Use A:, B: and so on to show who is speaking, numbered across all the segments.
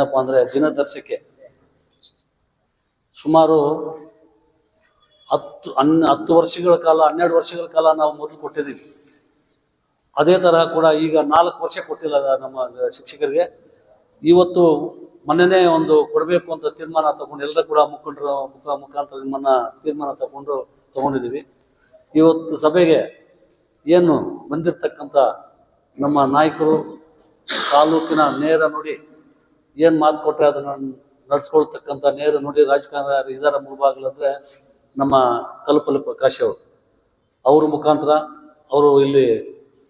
A: ಏನಪ್ಪಾ ಅಂದ್ರೆ ದಿನದರ್ಶಿಕೆ ಸುಮಾರು ಹತ್ತು ಹನ್ ಹತ್ತು ವರ್ಷಗಳ ಕಾಲ, ಹನ್ನೆರಡು ವರ್ಷಗಳ ಕಾಲ ನಾವು ಮೊದಲು ಕೊಟ್ಟಿದ್ದೀವಿ. ಅದೇ ತರಹ ಕೂಡ ಈಗ ನಾಲ್ಕು ವರ್ಷ ಕೊಟ್ಟಿಲ್ಲ ನಮ್ಮ ಶಿಕ್ಷಕರಿಗೆ. ಇವತ್ತು ಮೊನ್ನೆನೇ ಒಂದು ಕೊಡಬೇಕು ಅಂತ ತೀರ್ಮಾನ ತಗೊಂಡು, ಎಲ್ಲರೂ ಕೂಡ ಮುಖಂಡರ, ಮುಖ ಮುಖಾಂತರ ನಿಮ್ಮನ್ನ ತೀರ್ಮಾನ ತಗೊಂಡು ತಗೊಂಡಿದ್ದೀವಿ. ಇವತ್ತು ಸಭೆಗೆ ಏನು ಬಂದಿರತಕ್ಕಂಥ ನಮ್ಮ ನಾಯಕರು, ತಾಲೂಕಿನ ನೇರ ನುಡಿ ಏನು ಮಾತು ಕೊಟ್ಟರೆ ಅದನ್ನ ನಡ್ಸ್ಕೊಳ್ತಕ್ಕಂಥ ನೇರ ನುಡಿ ರಾಜಕಾರಣ ಇದರ ಮುಳುಬಾಗಿಲಂದ್ರೆ ನಮ್ಮ ಕಲ್ಪಲು ಪ್ರಕಾಶ್ ಅವರು. ಅವ್ರ ಮುಖಾಂತರ ಅವರು ಇಲ್ಲಿ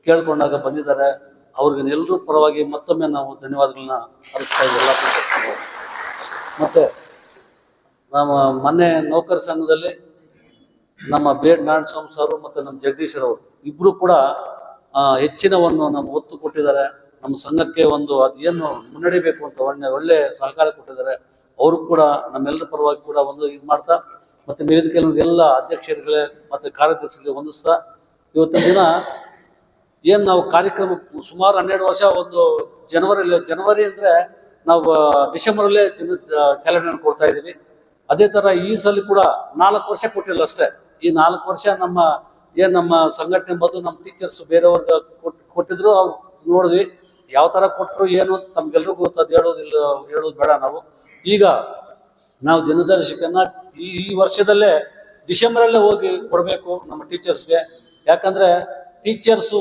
A: ಕೇಳ್ಕೊಂಡಾಗ ಬಂದಿದ್ದಾರೆ. ಅವ್ರಿಗೆ ಎಲ್ಲರೂ ಪರವಾಗಿ ಮತ್ತೊಮ್ಮೆ ನಾವು ಧನ್ಯವಾದಗಳನ್ನ ಅರ್ಪಿಸ್ತಾ ಇದ್ದೀವಿ ಮತ್ತೆ ನಮ್ಮ ಮೊನ್ನೆ ನೌಕರ ಸಂಘದಲ್ಲಿ ನಮ್ಮ ಬೇಡ್ ನಾರಾಯಣಸ್ವಾಮಿ ಸರ್ ಮತ್ತು ನಮ್ಮ ಜಗದೀಶರವರು ಇಬ್ಬರು ಕೂಡ ಆ, ಹೆಚ್ಚಿನವನ್ನು ನಮ್ಗೆ ಒತ್ತು ಕೊಟ್ಟಿದ್ದಾರೆ. ನಮ್ಮ ಸಂಘಕ್ಕೆ ಒಂದು ಅದೇನು ಮುನ್ನಡಿಬೇಕು ಅಂತ ಒಳ್ಳೆ ಒಳ್ಳೆ ಸಹಕಾರ ಕೊಟ್ಟಿದ್ದಾರೆ. ಅವರು ಕೂಡ ನಮ್ಮೆಲ್ಲರ ಪರವಾಗಿ ಕೂಡ ಒಂದು ಇದು ಮಾಡ್ತಾ, ಮತ್ತೆ ವೇದಿಕೆಯಲ್ಲಿ ಎಲ್ಲ ಅಧ್ಯಕ್ಷರುಗಳೇ ಮತ್ತೆ ಕಾರ್ಯದರ್ಶಿಗಳಿಗೆ ಹೊಂದಿಸ್ತಾ ಇವತ್ತಿನ ದಿನ ಏನು ನಾವು ಕಾರ್ಯಕ್ರಮ ಸುಮಾರು ಹನ್ನೆರಡು ವರ್ಷ ಒಂದು ಜನವರಿ ಜನವರಿ ಅಂದ್ರೆ ನಾವು ಡಿಸೆಂಬರಲ್ಲೇ ಜನ ಕ್ಯಾಲೆಂಡರ್ ಕೊಡ್ತಾ ಇದ್ದೀವಿ. ಅದೇ ತರ ಈ ಸಲ ಕೂಡ ನಾಲ್ಕು ವರ್ಷ ಕೊಟ್ಟಿಲ್ಲ ಅಷ್ಟೇ. ಈ ನಾಲ್ಕು ವರ್ಷ ನಮ್ಮ, ಏನ್ ನಮ್ಮ ಸಂಘಟನೆ ಮತ್ತು ನಮ್ಮ ಟೀಚರ್ಸ್ ಬೇರೆಯವ್ರಿಗೆ ಕೊಟ್, ಕೊಟ್ಟಿದ್ರು, ಅವ್ರು ನೋಡಿದ್ವಿ. ಯಾವ ತರ ಕೊಟ್ಟರು ಏನು ತಮ್ಗೆಲ್ರಿಗೂ ಗೊತ್ತದ ಹೇಳೋದಿಲ್ಲ, ಹೇಳೋದು ಬೇಡ ನಾವು. ಈಗ ನಾವು ದಿನದರ್ಶಕನ್ನ ಈ ಈ ವರ್ಷದಲ್ಲೇ ಡಿಸೆಂಬರಲ್ಲೇ ಹೋಗಿ ಕೊಡಬೇಕು ನಮ್ಮ ಟೀಚರ್ಸ್ಗೆ. ಯಾಕಂದ್ರೆ ಟೀಚರ್ಸು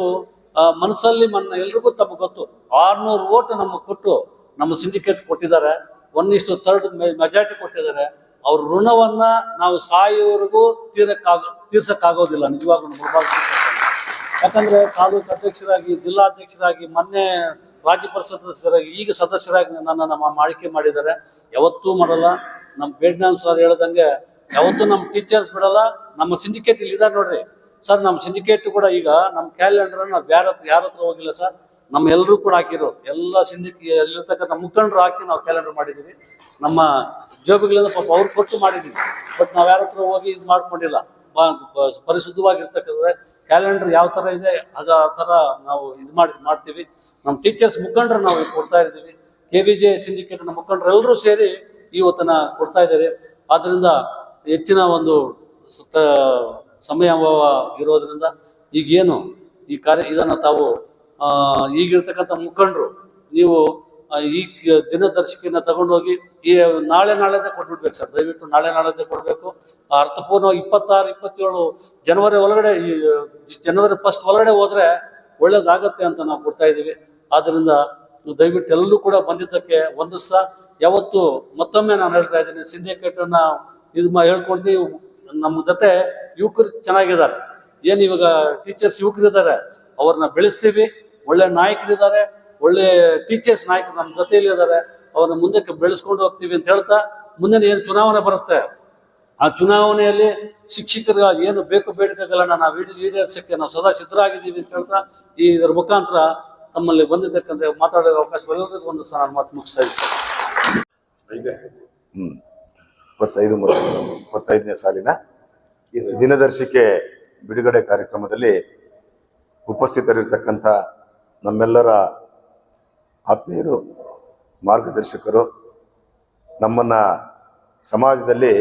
A: ಮನಸ್ಸಲ್ಲಿ ಮನ್ನ ಎಲ್ರಿಗೂ ತಮಗೆ ಗೊತ್ತು. ಆರ್ನೂರು ಓಟ್ ನಮಗೆ ಕೊಟ್ಟು ನಮ್ಮ ಸಿಂಡಿಕೇಟ್ ಕೊಟ್ಟಿದ್ದಾರೆ. ಒನ್ ಇಷ್ಟು ಥರ್ಡ್ ಮೆಜಾರಿಟಿ ಕೊಟ್ಟಿದ್ದಾರೆ. ಅವ್ರ ಋಣವನ್ನ ನಾವು ಸಾಯೋವರೆಗೂ ತೀರಕ್ಕಾಗ, ತೀರ್ಸಕ್ಕಾಗೋದಿಲ್ಲ, ನಿಜವಾಗ್ಲೂ ಯಾಕಂದ್ರೆ ತಾಲೂಕು ಅಧ್ಯಕ್ಷರಾಗಿ, ಜಿಲ್ಲಾಧ್ಯಕ್ಷರಾಗಿ, ಮೊನ್ನೆ ರಾಜ್ಯ ಪರಿಷತ್ ಸದಸ್ಯರಾಗಿ, ಈಗ ಸದಸ್ಯರಾಗಿ ನನ್ನ ನಮ್ಮ ಆಯ್ಕೆ ಮಾಡಿದ್ದಾರೆ. ಯಾವತ್ತೂ ಮಾಡಲ್ಲ. ನಮ್ಮ ಬೇಡ್ನಾನ್ ಸರ್ ಹೇಳದಂಗೆ, ಯಾವತ್ತೂ ನಮ್ಮ ಟೀಚರ್ಸ್ ಬಿಡಲ್ಲ. ನಮ್ಮ ಸಿಂಡಿಕೇಟ್ ಇಲ್ಲಿ ಇದಾರೆ ನೋಡ್ರಿ. ಸರ್ ನಮ್ಮ ಸಿಂಡಿಕೇಟ್ ಕೂಡ ಈಗ ನಮ್ಮ ಕ್ಯಾಲೆಂಡರ್ ನಾವು ಯಾರ ಹತ್ರ ಯಾರ ಹತ್ರ ಹೋಗಿಲ್ಲ ಸರ್. ನಮ್ಮ ಎಲ್ಲರೂ ಕೂಡ ಹಾಕಿರೋ ಎಲ್ಲ ಸಿಂಡಿಕೆ ಇಲ್ಲಿರ್ತಕ್ಕಂಥ ಮುಖಂಡರು ಹಾಕಿ ನಾವು ಕ್ಯಾಲೆಂಡರ್ ಮಾಡಿದ್ದೀವಿ ನಮ್ಮ ಜೋಬಿಗಳಿಂದ ಪಾಪ ಅವ್ರು ಕೊಟ್ಟು ಮಾಡಿದ್ದೀವಿ ಬಟ್ ನಾವು ಯಾರ ಹತ್ರ ಹೋಗಿ ಇದು ಮಾಡ್ಕೊಂಡಿಲ್ಲ. ಪರಿಶುದ್ಧವಾಗಿರ್ತಕ್ಕಂಥ ಕ್ಯಾಲೆಂಡರ್ ಯಾವ ಥರ ಇದೆ, ಅದು ಆ ಥರ ನಾವು ಇದು ಮಾಡಿ, ಮಾಡ್ತೀವಿ. ನಮ್ಮ ಟೀಚರ್ಸ್ ಮುಖಂಡರು ನಾವು ಕೊಡ್ತಾ ಇದ್ದೀವಿ. ಕೆ ವಿ ಜೆ ಸಿಂಡಿಕೇಟ್ನ ಮುಖಂಡರು ಎಲ್ಲರೂ ಸೇರಿ ಇವತ್ತನ್ನು ಕೊಡ್ತಾ ಇದ್ದಾರೆ. ಆದ್ದರಿಂದ ಹೆಚ್ಚಿನ ಒಂದು ಸಮಯ ಇರೋದ್ರಿಂದ ಈಗೇನು ಈ ಕಾರ್ಯ, ಇದನ್ನು ತಾವು ಈಗಿರ್ತಕ್ಕಂಥ ಮುಖಂಡರು, ನೀವು ಈ ದಿನದರ್ಶಿಕೆನ ತಗೊಂಡೋಗಿ ಈ ನಾಳೆ ನಾಳೆದೇ ಕೊಟ್ಬಿಡ್ಬೇಕು ಸರ್. ದಯವಿಟ್ಟು ನಾಳೆ ನಾಳೆದೇ ಕೊಡಬೇಕು. ಅರ್ಥಪೂರ್ಣವಾಗಿ ಇಪ್ಪತ್ತಾರು, ಇಪ್ಪತ್ತೇಳು ಜನವರಿ ಒಳಗಡೆ ಈ ಜನವರಿ ಫಸ್ಟ್ ಒಳಗಡೆ ಹೋದ್ರೆ ಒಳ್ಳೇದಾಗತ್ತೆ ಅಂತ ನಾವು ಕೊಡ್ತಾ ಇದ್ದೀವಿ. ಆದ್ದರಿಂದ ದಯವಿಟ್ಟು ಎಲ್ಲರೂ ಕೂಡ ಬಂದಿದ್ದಕ್ಕೆ ವಂದಿಸ್ತಾ ಯಾವತ್ತು ಮತ್ತೊಮ್ಮೆ ನಾನು ಹೇಳ್ತಾ ಇದ್ದೀನಿ ಸಿಂಡಿಕೇಟ್ ಅನ್ನ ಇದು ಮಾ ಹೇಳ್ಕೊಡ್ತೀವಿ ನಮ್ಮ ಜೊತೆ ಯುವಕರು ಚೆನ್ನಾಗಿದ್ದಾರೆ. ಏನು ಇವಾಗ ಟೀಚರ್ಸ್ ಯುವಕರಿದ್ದಾರೆ, ಅವ್ರನ್ನ ಬೆಳೆಸ್ತೀವಿ, ಒಳ್ಳೆ ನಾಯಕರಿದ್ದಾರೆ ಒಳ್ಳೆ ಟೀಚರ್ಸ್ ನಾಯಕರು ನಮ್ಮ ಜೊತೆಯಲ್ಲಿ ಇದ್ದಾರೆ. ಅವ್ರನ್ನ ಮುಂದಕ್ಕೆ ಬೆಳೆಸ್ಕೊಂಡು ಹೋಗ್ತೀವಿ ಅಂತ ಹೇಳ್ತಾ ಮುಂದಿನ ಏನು ಚುನಾವಣೆ ಬರುತ್ತೆ? ಆ ಚುನಾವಣೆಯಲ್ಲಿ ಶಿಕ್ಷಕರ ಏನು ಬೇಕು ಬೇಡಿಕೆಗಳನ್ನ ನಾವು ಈಡೇ- ಈಡೇರಿಸಕ್ಕೆ ನಾವು ಸದಾ ಸಿದ್ಧರಾಗಿದ್ದೀವಿ ಅಂತ ಹೇಳ್ತಾ ಈ ಇದರ ಮುಖಾಂತರ ತಮ್ಮಲ್ಲಿ ಬಂದಿರ್ತಕ್ಕಂಥ ಮಾತಾಡೋ ಅವಕಾಶ ಎಲ್ಲರಿಗೂ ಒಂದು ಸಹ ನಾನು ಮಾತು ಮುಗಿಸ್ತಾ
B: ಹ್ಮ್. ಇಪ್ಪತ್ತೈದು ಮತ್ತು ಇಪ್ಪತ್ತೈದನೇ ಸಾಲಿನ ದಿನದರ್ಶಿಕೆ ಬಿಡುಗಡೆ ಕಾರ್ಯಕ್ರಮದಲ್ಲಿ ಉಪಸ್ಥಿತರಿರ್ತಕ್ಕಂಥ ನಮ್ಮೆಲ್ಲರ ಆತ್ಮೀಯರು, ಮಾರ್ಗದರ್ಶಕರು, ನಮ್ಮನ್ನು ಸಮಾಜದಲ್ಲಿ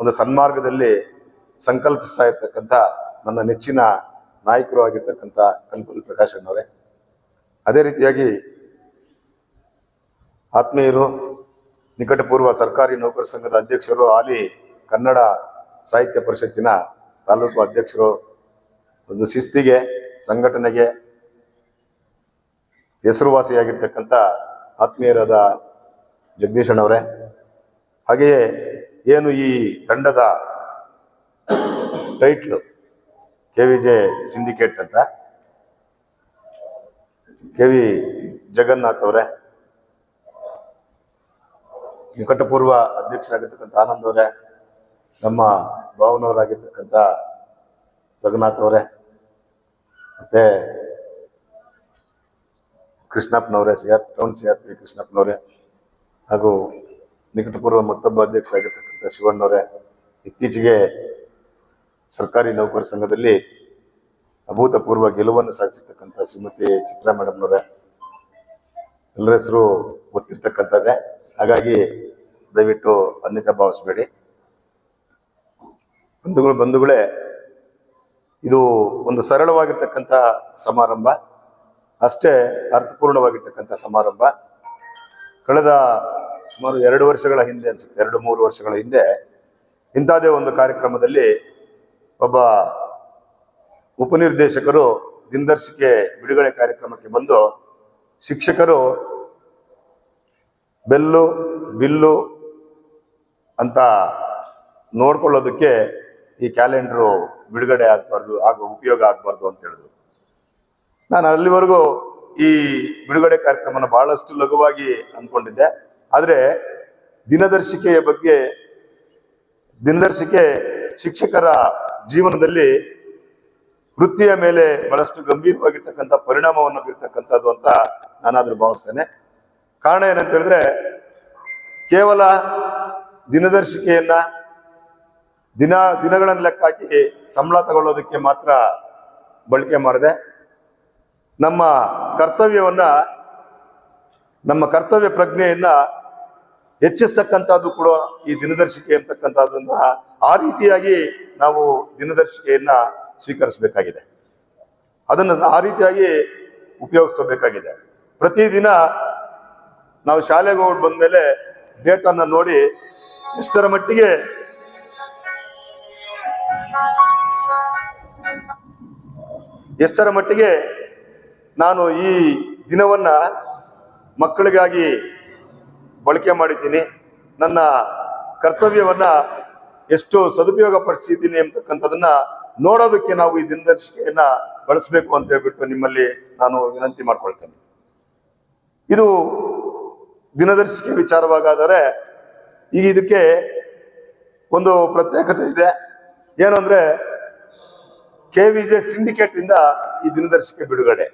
B: ಒಂದು ಸನ್ಮಾರ್ಗದಲ್ಲಿ ಸಂಕಲ್ಪಿಸ್ತಾ ಇರ್ತಕ್ಕಂಥ ನನ್ನ ನೆಚ್ಚಿನ ನಾಯಕರು ಆಗಿರ್ತಕ್ಕಂಥ ಕಲ್ಪಲ್ ಪ್ರಕಾಶ್ ಅಣ್ಣವರೇ. ಅದೇ ರೀತಿಯಾಗಿ ಆತ್ಮೀಯರು, ನಿಕಟಪೂರ್ವ ಸರ್ಕಾರಿ ನೌಕರ ಸಂಘದ ಅಧ್ಯಕ್ಷರು, ಹಾಲಿ ಕನ್ನಡ ಸಾಹಿತ್ಯ ಪರಿಷತ್ತಿನ ತಾಲೂಕು ಅಧ್ಯಕ್ಷರು, ಒಂದು ಶಿಸ್ತಿಗೆ, ಸಂಘಟನೆಗೆ ಹೆಸರುವಾಸಿಯಾಗಿರ್ತಕ್ಕಂಥ ಆತ್ಮೀಯರಾದ ಜಗದೀಶಣ್ಣವರೇ ಹಾಗೆಯೇ ಏನು ಈ ತಂಡದ title K V J syndicate ಅಂತ ಕೆ ವಿ ಜಗನ್ನಾಥ್ ಅವರೇ, ನಿಕಟಪೂರ್ವ ಅಧ್ಯಕ್ಷರಾಗಿರ್ತಕ್ಕಂಥ ಆನಂದ್ ಅವರೇ, ನಮ್ಮ ಭಾವನವರಾಗಿರ್ತಕ್ಕಂಥ ರಘುನಾಥ್ ಅವರೇ, ಮತ್ತೆ ಕೃಷ್ಣಪ್ಪನವರೇ C R town C R P ಕೃಷ್ಣಪ್ಪನವರೇ. ಹಾಗೂ ನಿಕಟಪೂರ್ವ ಮತ್ತೊಬ್ಬ ಅಧ್ಯಕ್ಷರಾಗಿರ್ತಕ್ಕಂಥ ಶಿವಣ್ಣವರೇ. ಇತ್ತೀಚೆಗೆ ಸರ್ಕಾರಿ ನೌಕರ ಸಂಘದಲ್ಲಿ ಅಭೂತಪೂರ್ವ ಗೆಲುವನ್ನು ಸಾಧಿಸಿರ್ತಕ್ಕಂಥ ಶ್ರೀಮತಿ ಚಿತ್ರಾ ಮೇಡಮ್ನವರೇ. ಎಲ್ಲರ ಹೆಸರು ಗೊತ್ತಿರ್ತಕ್ಕಂಥದ್ದೇ. ಹಾಗಾಗಿ ದಯವಿಟ್ಟು ಅನ್ಯತಾ ಭಾವಿಸ್ಬೇಡಿ. ಬಂಧುಗಳು ಬಂಧುಗಳೇ, ಇದು ಒಂದು ಸರಳವಾಗಿರ್ತಕ್ಕಂಥ ಸಮಾರಂಭ. ಅಷ್ಟೇ ಅರ್ಥಪೂರ್ಣವಾಗಿರ್ತಕ್ಕಂಥ ಸಮಾರಂಭ. ಕಳೆದ ಸುಮಾರು ಎರಡು ವರ್ಷಗಳ ಹಿಂದೆ ಅನ್ಸುತ್ತೆ, ಎರಡು ಮೂರು ವರ್ಷಗಳ ಹಿಂದೆ ಇಂಥದೇ ಒಂದು ಕಾರ್ಯಕ್ರಮದಲ್ಲಿ ಒಬ್ಬ ಉಪನಿರ್ದೇಶಕರು ದಿನದರ್ಶಿಕೆ ಬಿಡುಗಡೆ ಕಾರ್ಯಕ್ರಮಕ್ಕೆ ಬಂದು ಶಿಕ್ಷಕರು ಬೆಲ್ಲು, ಬಿಲ್ಲು ಅಂತ ನೋಡ್ಕೊಳ್ಳೋದಕ್ಕೆ ಈ ಕ್ಯಾಲೆಂಡ್ರು ಬಿಡುಗಡೆ ಆಗಬಾರ್ದು, ಆಗ ಉಪಯೋಗ ಆಗಬಾರ್ದು ಅಂತ ಹೇಳಿದ್ರು. ನಾನು ಅಲ್ಲಿವರೆಗೂ ಈ ಬಿಡುಗಡೆ ಕಾರ್ಯಕ್ರಮನ ಬಹಳಷ್ಟು ಲಘುವಾಗಿ ಅಂದ್ಕೊಂಡಿದ್ದೆ. ಆದರೆ ದಿನದರ್ಶಿಕೆಯ ಬಗ್ಗೆ ದಿನದರ್ಶಿಕೆ ಶಿಕ್ಷಕರ ಜೀವನದಲ್ಲಿ ವೃತ್ತಿಯ ಮೇಲೆ ಬಹಳಷ್ಟು ಗಂಭೀರವಾಗಿರ್ತಕ್ಕಂಥ ಪರಿಣಾಮವನ್ನು ಬೀರ್ತಕ್ಕಂಥದ್ದು ಅಂತ ನಾನಾದ್ರೂ ಭಾವಿಸ್ತೇನೆ. ಕಾರಣ ಏನಂತ ಹೇಳಿದ್ರೆ, ಕೇವಲ ದಿನದರ್ಶಿಕೆಯನ್ನ ದಿನ ದಿನಗಳನ್ನು ಲೆಕ್ಕ ಹಾಕಿ ಸಂಬಳ ತಗೊಳ್ಳೋದಕ್ಕೆ ಮಾತ್ರ ಬಳಕೆ ಮಾಡಿದೆ. ನಮ್ಮ ಕರ್ತವ್ಯವನ್ನ, ನಮ್ಮ ಕರ್ತವ್ಯ ಪ್ರಜ್ಞೆಯನ್ನ ಹೆಚ್ಚಿಸ್ತಕ್ಕಂಥದ್ದು ಕೂಡ ಈ ದಿನದರ್ಶಿಕೆ ಅಂತಕ್ಕಂಥದ್ದನ್ನ ಆ ರೀತಿಯಾಗಿ ನಾವು ದಿನದರ್ಶಿಕೆಯನ್ನು ಸ್ವೀಕರಿಸಬೇಕಾಗಿದೆ. ಅದನ್ನು ಆ ರೀತಿಯಾಗಿ ಉಪಯೋಗಿಸ್ಕೋಬೇಕಾಗಿದೆ. ಪ್ರತಿದಿನ ನಾವು ಶಾಲೆಗೆ ಹೋಗಿ ಬಂದ್ಮೇಲೆ ಡೇಟನ್ನು ನೋಡಿ ಎಷ್ಟರ ಮಟ್ಟಿಗೆ ಎಷ್ಟರ ಮಟ್ಟಿಗೆ ನಾನು ಈ ದಿನವನ್ನ ಮಕ್ಕಳಿಗಾಗಿ ಬಳಕೆ ಮಾಡಿದ್ದೀನಿ. ನನ್ನ ಕರ್ತವ್ಯವನ್ನ ಎಷ್ಟು ಸದುಪಯೋಗ ಪಡಿಸಿದ್ದೀನಿ ಅಂತಕ್ಕಂಥದನ್ನ ನೋಡೋದಕ್ಕೆ ನಾವು ಈ ದಿನದರ್ಶಿಕೆಯನ್ನ ಬಳಸಬೇಕು ಅಂತ ಹೇಳ್ಬಿಟ್ಟು ನಿಮ್ಮಲ್ಲಿ ನಾನು ವಿನಂತಿ ಮಾಡ್ಕೊಳ್ತೇನೆ. ಇದು ದಿನದರ್ಶಿಕೆ ವಿಚಾರವಾಗಾದರೆ ಈಗ ಇದಕ್ಕೆ ಒಂದು ಪ್ರತ್ಯೇಕತೆ ಇದೆ. ಏನು ಅಂದ್ರೆ ಕೆ ವಿ ಜೆ ಸಿಂಡಿಕೇಟ್ ಇಂದ ಈ ದಿನದರ್ಶಿಕೆ ಬಿಡುಗಡೆ.